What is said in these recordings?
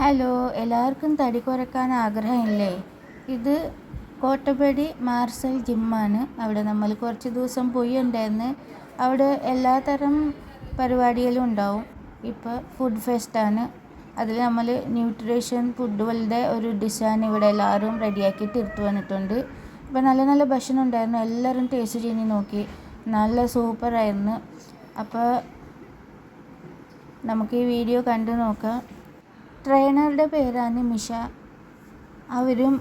Hello എല്ലാവർക്കും തടി കുറയ്ക്കാൻ ആഗ്രഹമില്ലേ? ഇത് കോട്ടപ്പടി മാർസൽ ജിമ്മാണ്. അവിടെ നമ്മൾ കുറച്ച് ദിവസം പോയി ഉണ്ടായിരുന്നു അവിടെ എല്ലാ തരം പരിപാടികളും ഉണ്ടാവും. ഇപ്പോൾ ഫുഡ് ഫെസ്റ്റാണ് അതിൽ നമ്മൾ ന്യൂട്രീഷൻ ഫുഡുകളുടെ ഒരു ഡിഷാണ് ഇവിടെ എല്ലാവരും റെഡിയാക്കി തീർത്തു വന്നിട്ടുണ്ട്. ഇപ്പോൾ നല്ല നല്ല ഭക്ഷണം ഉണ്ടായിരുന്നു. എല്ലാവരും ടേസ്റ്റ് ചെയ്ത് നോക്കി. നല്ല സൂപ്പറായിരുന്നു അപ്പോൾ നമുക്ക് ഈ വീഡിയോ കണ്ടു നോക്കാം. ട്രെയിനറുടെ പേരാണ് മിഷ അവരും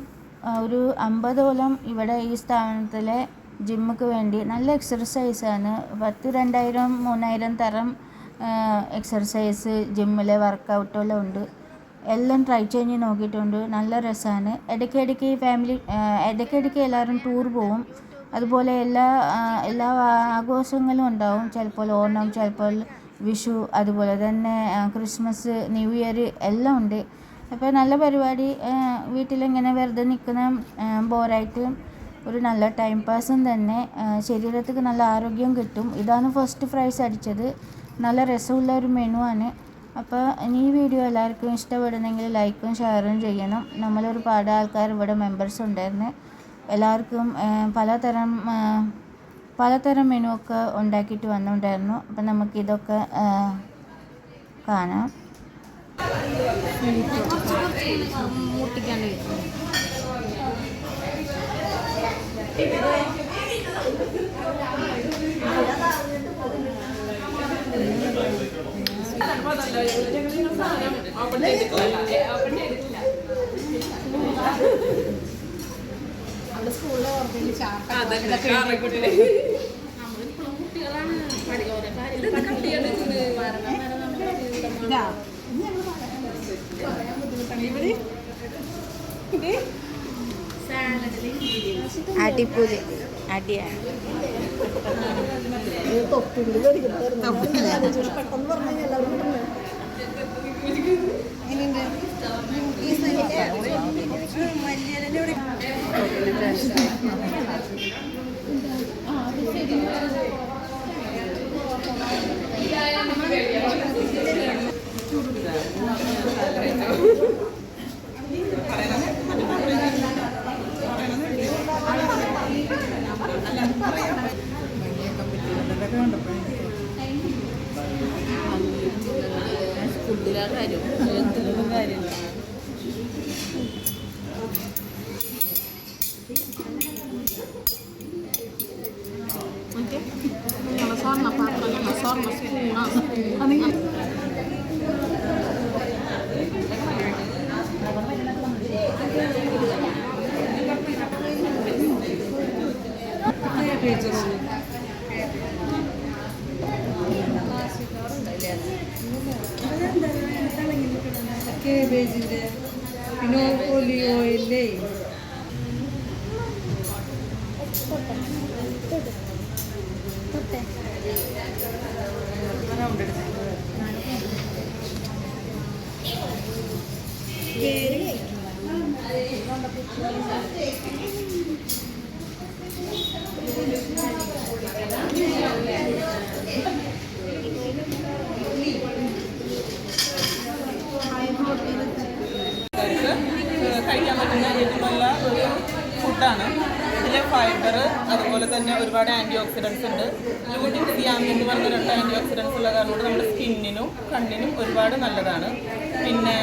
ഒരു അമ്പതോളം ഇവിടെ ഈ സ്ഥാപനത്തിലെ ജിമ്മുക്ക് വേണ്ടി നല്ല എക്സർസൈസാണ് പത്ത് രണ്ടായിരം മൂന്നായിരം തരം എക്സർസൈസ് ജിമ്മിലെ വർക്കൗട്ടെല്ലാം ഉണ്ട്. എല്ലാം ട്രൈ ചെയ്ത് നോക്കിയിട്ടുണ്ട്. നല്ല രസമാണ് ഇടയ്ക്കിടയ്ക്ക് ഫാമിലി ഇടയ്ക്കിടയ്ക്ക് എല്ലാവരും ടൂർ പോവും. അതുപോലെ എല്ലാ എല്ലാ ആഘോഷങ്ങളും ഉണ്ടാവും. ചിലപ്പോൾ ഓണം ചിലപ്പോൾ വിഷു അതുപോലെ തന്നെ ക്രിസ്മസ് ന്യൂ ഇയർ എല്ലാം ഉണ്ട്. അപ്പോൾ നല്ല പരിപാടി വീട്ടിലിങ്ങനെ വെറുതെ നിൽക്കുന്ന ബോറായിട്ട് ഒരു നല്ല ടൈം പാസും തന്നെ ശരീരത്തിന് നല്ല ആരോഗ്യം കിട്ടും. ഇതാണ് ഫസ്റ്റ് ഫ്രൈസ് അടിച്ചത്. നല്ല രസമുള്ള ഒരു മെനു ആണ്. അപ്പോൾ ഈ വീഡിയോ എല്ലാവർക്കും ഇഷ്ടപ്പെടുന്നെങ്കിൽ ലൈക്കും ഷെയറും ചെയ്യണം. നമ്മളൊരുപാട് ആൾക്കാർ ഇവിടെ മെമ്പേഴ്സ് ഉണ്ടായിരുന്നു. എല്ലാവർക്കും പലതരം പലതരം മെനു ഒക്കെ ഉണ്ടാക്കിയിട്ട് വന്നിട്ടുണ്ടായിരുന്നു അപ്പം നമുക്കിതൊക്കെ കാണാം. അവിടെ സ്കൂളിൽ ഓർമ്മയിൽ കുട്ടികളാണ് അടിപൊളി. അടിയാണ്. പെട്ടെന്ന് പറഞ്ഞു എല്ലാവരും ഫുഡിലാ കാര്യവും എന്തിനും കാര്യമില്ല. മറ്റേ സ്വർണ പാത്രം ഞങ്ങളെ സ്വർണ സ്പൂണാ സ്പൂണാ കേബേജിന്റെ പിന്നെ ഒലിവ് ഓയിലേ ആൾക്കാർക്ക് കഴിക്കാൻ പറ്റുന്ന ഏറ്റവും നല്ല ഒരു ഫുഡാണ് ഇതിലെ ഫൈബർ അതുപോലെ തന്നെ ഒരുപാട് ആന്റി ഓക്സിഡൻസ് ഉണ്ട്. ലൂട്ടിൻ സിയാമി എന്ന് പറഞ്ഞ രണ്ട് ആന്റി ഓക്സിഡൻസ് ഉള്ള കാരണം കൊണ്ട് നമ്മുടെ സ്കിന്നിനും കണ്ണിനും ഒരുപാട് നല്ലതാണ്. പിന്നെ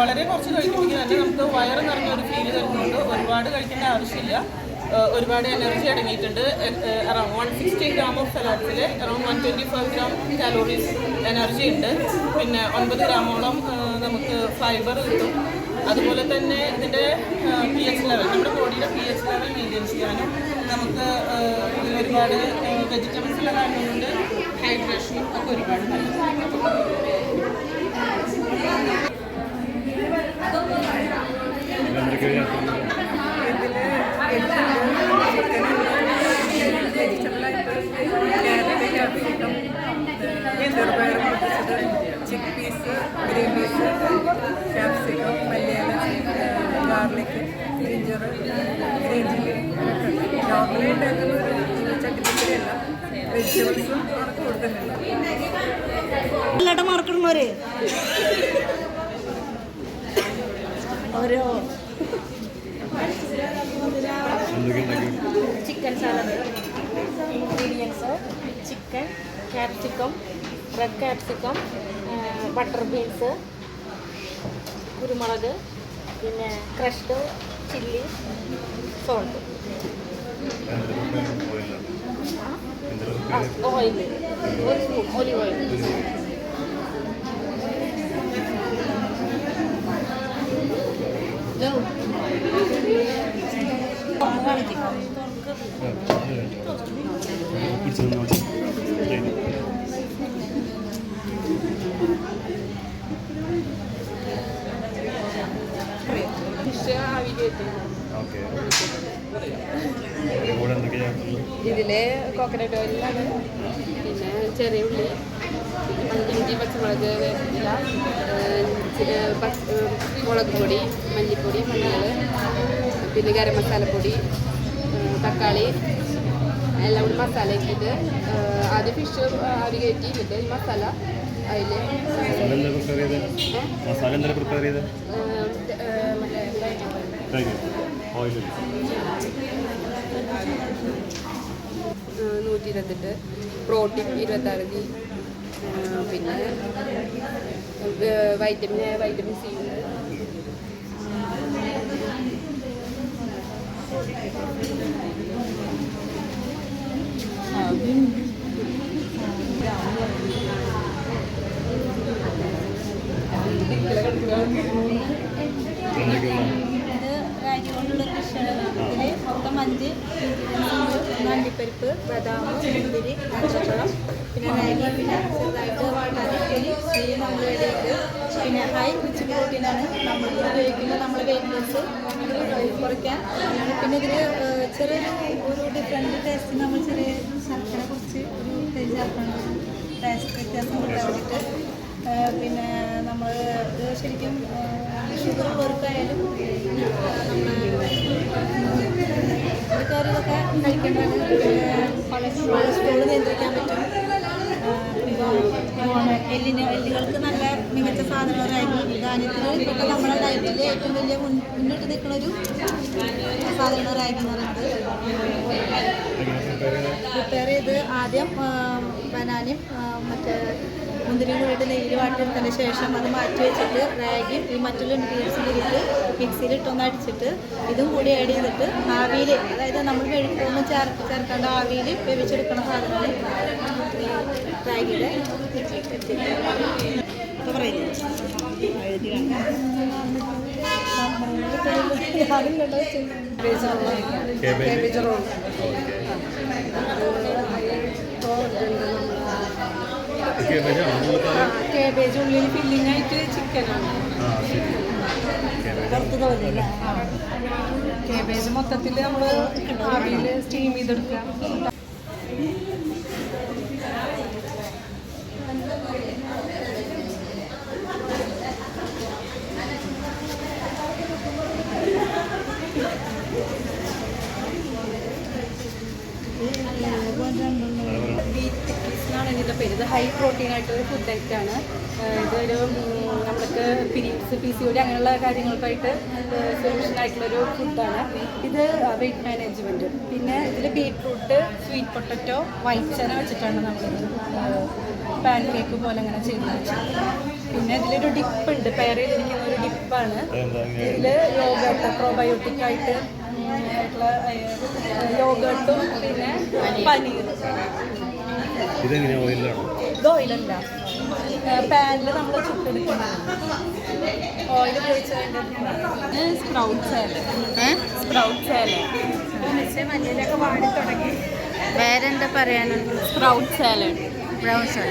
വളരെ കുറച്ച് കഴിക്കുമ്പോൾ തന്നെ നമുക്ക് വയറ് നിറഞ്ഞ ഒരു ഫീൽ തരുന്നുണ്ട് ഒരുപാട് കഴിക്കേണ്ട ആവശ്യമില്ല. ഒരുപാട് എനർജി അടങ്ങിയിട്ടുണ്ട്. Around one sixty gram of സലാഡ്സിൽ around one twenty five gram calories energy ഉണ്ട്. പിന്നെ ഒൻപത് ഗ്രാമോളം നമുക്ക് ഫൈബർ കിട്ടും. അതുപോലെ തന്നെ ഇതിന്റെ പി എച്ച് ലെവൽ നമ്മുടെ ബോഡിയുടെ പി എച്ച് ലെവൽ മെയിന്റെയിൻ ചെയ്യാനും നമുക്ക് ഇതിൽ ഒരുപാട് വെജിറ്റബിൾസ് കാരണം കൊണ്ട് ഹൈഡ്രേഷനും ഒക്കെ ഒരുപാട് നല്ലതാണ് ക്യാരറ്റ് ക്യാപ്സിക്കം ചെറുപയർ പൊട്ടിച്ചത് chick peas green peas capsicum മല്ലിയില ഓരോ. Chicken salad. Ingredients. Chicken capsicum red capsicum butter beans കുരുമുളക് പിന്നെ ക്രഷ്ഡ് ചില്ലി സോൾട്ട് ഓയിൽ ഒരു സ്പൂൺ ഒലിവ് ഓയിൽ ഫിഷ് എന്തൊക്കെയാണ് കോക്കനട്ട് ഓയിലാണ് പിന്നെ ചെറിയ ഉള്ളി. ഇഞ്ചി പച്ചമുളക് മുളക് പൊടി മല്ലിപ്പൊടി മഞ്ഞൾ പിന്നെ ഗരം മസാലപ്പൊടി തക്കാളി എല്ലാം കൂടി മസാല ഇട്ടിട്ട് ആദ്യം ഫിഷ് ആവി കയറ്റി എന്നിട്ട് ഈ മസാല അതിൽ മസാല പ്രിപ്പയർ ചെയ്ത്? ചെയ്ത് മറ്റേ ഓയിൽ നൂറ്റി ഇരുപത്തെട്ട്. പ്രോട്ടീൻ ഇരുപത്താറ് ജി പിന്നെ വൈറ്റമിൻ എ വൈറ്റമിൻ സി ഉണ്ട്. കൊണ്ടുള്ള കൃഷിയാണ് ഇതിൽ മൊത്തം അഞ്ച്. ഒന്ന് അണ്ടിപ്പരിപ്പ് ബദാം മുന്തിരി പച്ചക്കളം പിന്നെ രാഗി പിന്നെ ചെറുതായിട്ട് വാട്ടാൻ നെയ്യ് നമ്മൾ ഇടയിട്ട് പിന്നെ ഹൈ റിച്ച് പ്രോട്ടീനാണ് നമ്മൾ ഉപയോഗിക്കുന്നത് നമ്മൾ വെയിറ്റ് കുറയ്ക്കാൻ പിന്നെ ഇതിൽ ചെറിയൊരു ഒരു ഡിഫറെന്റ് ടേസ്റ്റ് നമ്മൾ ചെറിയ ശർക്കര കുറച്ച് ഒരു തേജ് ചേർക്കണം ടേസ്റ്റ് വ്യത്യാസം കിട്ടാൻ പിന്നെ നമ്മൾ ശരിക്കും ഷുഗർ ഉള്ളവർക്കായാലും ഇതൊക്കെ കഴിക്കേണ്ടത് കൊളസ്ട്രോൾ നിയന്ത്രിക്കാൻ പറ്റും. എല്ലിന് എല്ലുകൾക്ക് നല്ല മികച്ച സാധനങ്ങളായി ധാന്യത്തിൽ ഇപ്പോഴത്തെ നമ്മുടെ ഡയറ്റിൽ ഏറ്റവും വലിയ മുൻ മുന്നിട്ട് നിൽക്കുന്ന ഒരു സാധനമാണ് റാഗി എന്ന് പറയുന്നത് പ്രിപ്പയർ ചെയ്ത് ആദ്യം ബനാനയും മറ്റേ മുന്തിരിയും കൂടിയിട്ട് നെയ്യിൽ വാട്ടിയെടുത്തതിന് ശേഷം അത് മാറ്റി വെച്ചിട്ട് റാഗിയും ഈ മറ്റുള്ള ഇൻഗ്രീഡിയൻസിലിട്ട് മിക്സിയിലിട്ട് ഒന്ന് അടിച്ചിട്ട് ഇതും കൂടി ആഡ് ചെയ്തിട്ട് ആവിയിൽ അതായത് നമ്മൾ വെഴുക്കൊന്നും ചേർത്ത് ചേർക്കാണ്ട് ആവിയിൽ വേവിച്ചെടുക്കണ സാധനമാണ് ഈ റാഗിയുടെ കേബേജ്. ആണോ കേബേജ് ഉള്ളിൽ ഫില്ലിംഗ് ആയിട്ട് ചിക്കനാണ് ആ ശരി. കേബേജ് കേബേജ് മൊത്തത്തിൽ നമ്മൾ ആവിയിൽ സ്റ്റീം ചെയ്തെടുക്കുക ബീറ്റ് എന്നാണ് ഇതിന്റെ പേര് ഇത് ഹൈ പ്രോട്ടീൻ ഐറ്റാണ് ഇതൊരു നമ്മൾക്ക് periods P C O D അങ്ങനെയുള്ള കാര്യങ്ങൾക്കായിട്ട് സൊല്യൂഷൻ ആയിട്ടുള്ളൊരു ഫുഡാണ് ഇത് വെയിറ്റ് മാനേജ്മെന്റ് പിന്നെ ഇതിൽ beetroot sweet potato white chana വെച്ചിട്ടാണ് നമ്മളിത് പാൻ കേക്ക് പോലെ അങ്ങനെ ചെയ്ത് വെച്ചത്. പിന്നെ ഇതിലൊരു ഡിപ്പ് ഉണ്ട്. പെയർ ചെയ്തിരിക്കുന്ന ഒരു ഡിപ്പാണ്? ഇതിൽ യോഗട്ട് പ്രോബയോട്ടിക് ആയിട്ട് ആയിട്ടുള്ള യോഗട്ടും പിന്നെ പനീർ ഇതെങ്ങനെയാണ് ഓയിലാണ് ഇത് ഓയിലല്ല പാനിൽ നമ്മൾ ചുട്ടെടുക്കുന്നത് ഓയിൽ ഉപയോഗിച്ച് സ്പ്രൗട്ട് സാലഡ്. ഏ? Sprout salad. മല്ലിയിലൊക്കെ വാടി തുടങ്ങി. വേറെന്താ പറയാനുണ്ട് സ്പ്രൗട്ട് സാലഡ്. ബ്രൗൺ സോഡ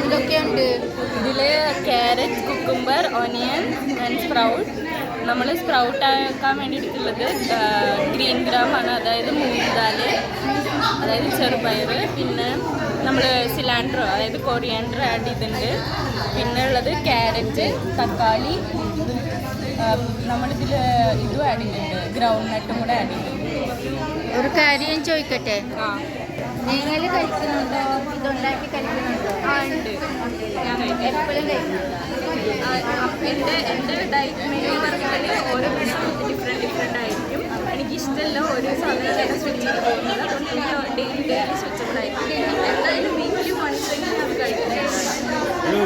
എന്തൊക്കെയുണ്ട്? ഇതിൽ carrot cucumber onion and sprout. നമ്മൾ സ്പ്രൗട്ട് ആക്കാൻ വേണ്ടി എടുത്തുള്ളത് ഗ്രീൻ ഗ്രാം ആണ്. അതായത് മൂന്നാൽ അതായത് ചെറുപയർ പിന്നെ നമ്മൾ സിലാൻഡ്രോ അതായത് കൊറിയാൻഡർ ആഡ് ചെയ്തിട്ടുണ്ട്. പിന്നെ ഉള്ളത് ക്യാരറ്റ് തക്കാളി നമ്മളിതിൽ ഇതും ആഡ് ചെയ്തിട്ടുണ്ട്. ഗ്രൗണ്ട് നട്ടും കൂടെ ആഡ് ചെയ്തിട്ടുണ്ട്. ഒരു കാര്യം ചോദിക്കട്ടെ? ആ. നിങ്ങൾ കഴിക്കുന്നുണ്ടോ? ഇതുണ്ടാക്കി കഴിക്കുന്നുണ്ടോ? ആ ഉണ്ട്. ഞാൻ കഴിക്കാം. എപ്പോഴും കഴിക്കുന്നുണ്ടോ? എന്റെ എന്റെ ഡയറ്റ് മെനു പറഞ്ഞാൽ ഓരോ ദിവസവും ഡിഫറെന്റ് ഡിഫറെന്റ് ആയിരിക്കും. എനിക്ക് ഇഷ്ടമല്ല ഓരോ സാധനം സ്വിച്ച് ചെയ്ത് പോകുന്നത്. അതുകൊണ്ട് എനിക്ക് ഡെയിലി ഡെയിലി സ്വിച്ചബിൾ ആയിരിക്കും. എന്തായാലും വീക്കിലി വൺസ് എങ്കിലും കഴിക്കുന്നതാണ് ഹലോ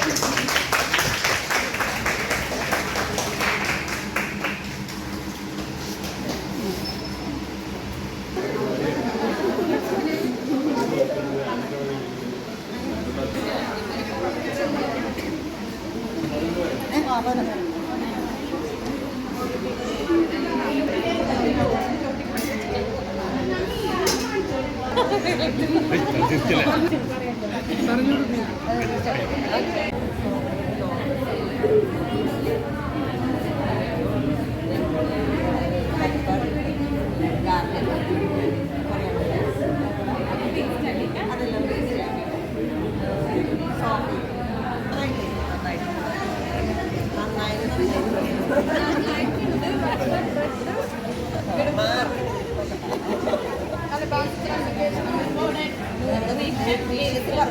അവിടെ